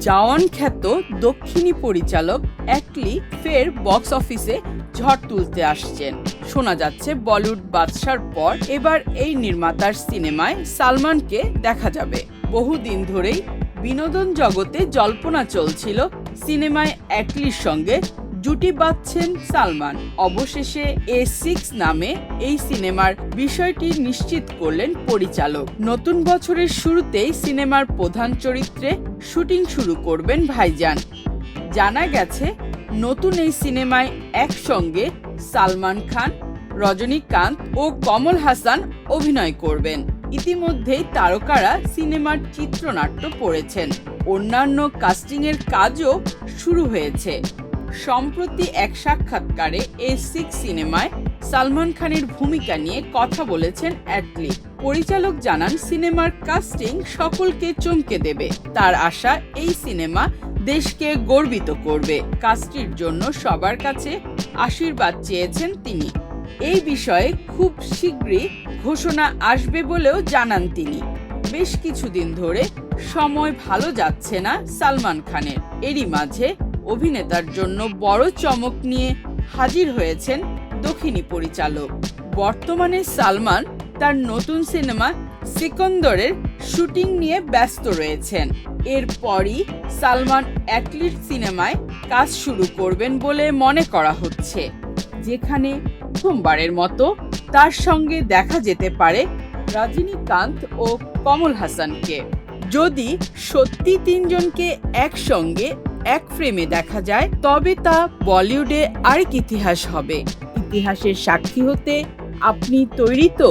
জাওয়ান খ্যাত দক্ষিণী পরিচালক অ্যাটলি ফের বক্স অফিসে ঝড় তুলতে আসছেন। শোনা যাচ্ছে বলিউড বাদশার পর এবার এই নির্মাতার সিনেমায় সালমানকে দেখা যাবে। বহুদিন ধরেই বিনোদন জগতে জল্পনা চলছিল সিনেমায় অ্যাটলির সঙ্গে জুটি বাঁধছেন সালমান। অবশেষে এ সিক্স নামে এই সিনেমার বিষয়টি নিশ্চিত করলেন পরিচালক। নতুন বছরের শুরুতেই সিনেমার প্রধান চরিত্রে শুটিং শুরু করবেন ভাইজান। জানা গেছে, নতুন এই সিনেমায় একসঙ্গে সালমান খান, রজনীকান্ত ও কমল হাসান অভিনয় করবেন। ইতিমধ্যেই তারকারা সিনেমার চিত্রনাট্য পড়েছেন। অন্যান্য কাস্টিংয়ের কাজও শুরু হয়েছে। সম্প্রতি এক সাক্ষাৎকারে এ সিক্স সিনেমায় সালমান খানের ভূমিকা নিয়ে কথা বলেছেন অ্যাটলি পরিচালক জানান, সিনেমার কাস্টিং সকলকে চমকে দেবে। তার আশা, এই সিনেমা দেশকে গর্বিত করবে। কাস্টির জন্য সবার কাছে আশীর্বাদ চেয়েছেন তিনি। এই বিষয়ে খুব শীঘ্রই ঘোষণা আসবে বলেও জানান তিনি। বেশ কিছুদিন ধরে সময় ভালো যাচ্ছে না সালমান খানের। এরই মাঝে অভিনেতার জন্য বড় চমক নিয়ে হাজির হয়েছেন দক্ষিণী পরিচালক। বর্তমানে সালমান তার নতুন সিনেমা সিকন্দরের শুটিং নিয়ে ব্যস্ত রয়েছেন। এরপরই সালমান অ্যাটলিট সিনেমায় কাজ শুরু করবেন বলে মনে করা হচ্ছে। যেখানে প্রথমবারের মতো তার সঙ্গে দেখা যেতে পারে রজনীকান্ত ও কমল হাসানকে। যদি সত্যি তিনজনকে একসঙ্গে এক ফ্রেমে দেখা যায়, তবে তা বলিউডে আরেক ইতিহাস হবে। ইতিহাসের সাক্ষী হতে আপনি তৈরি তো?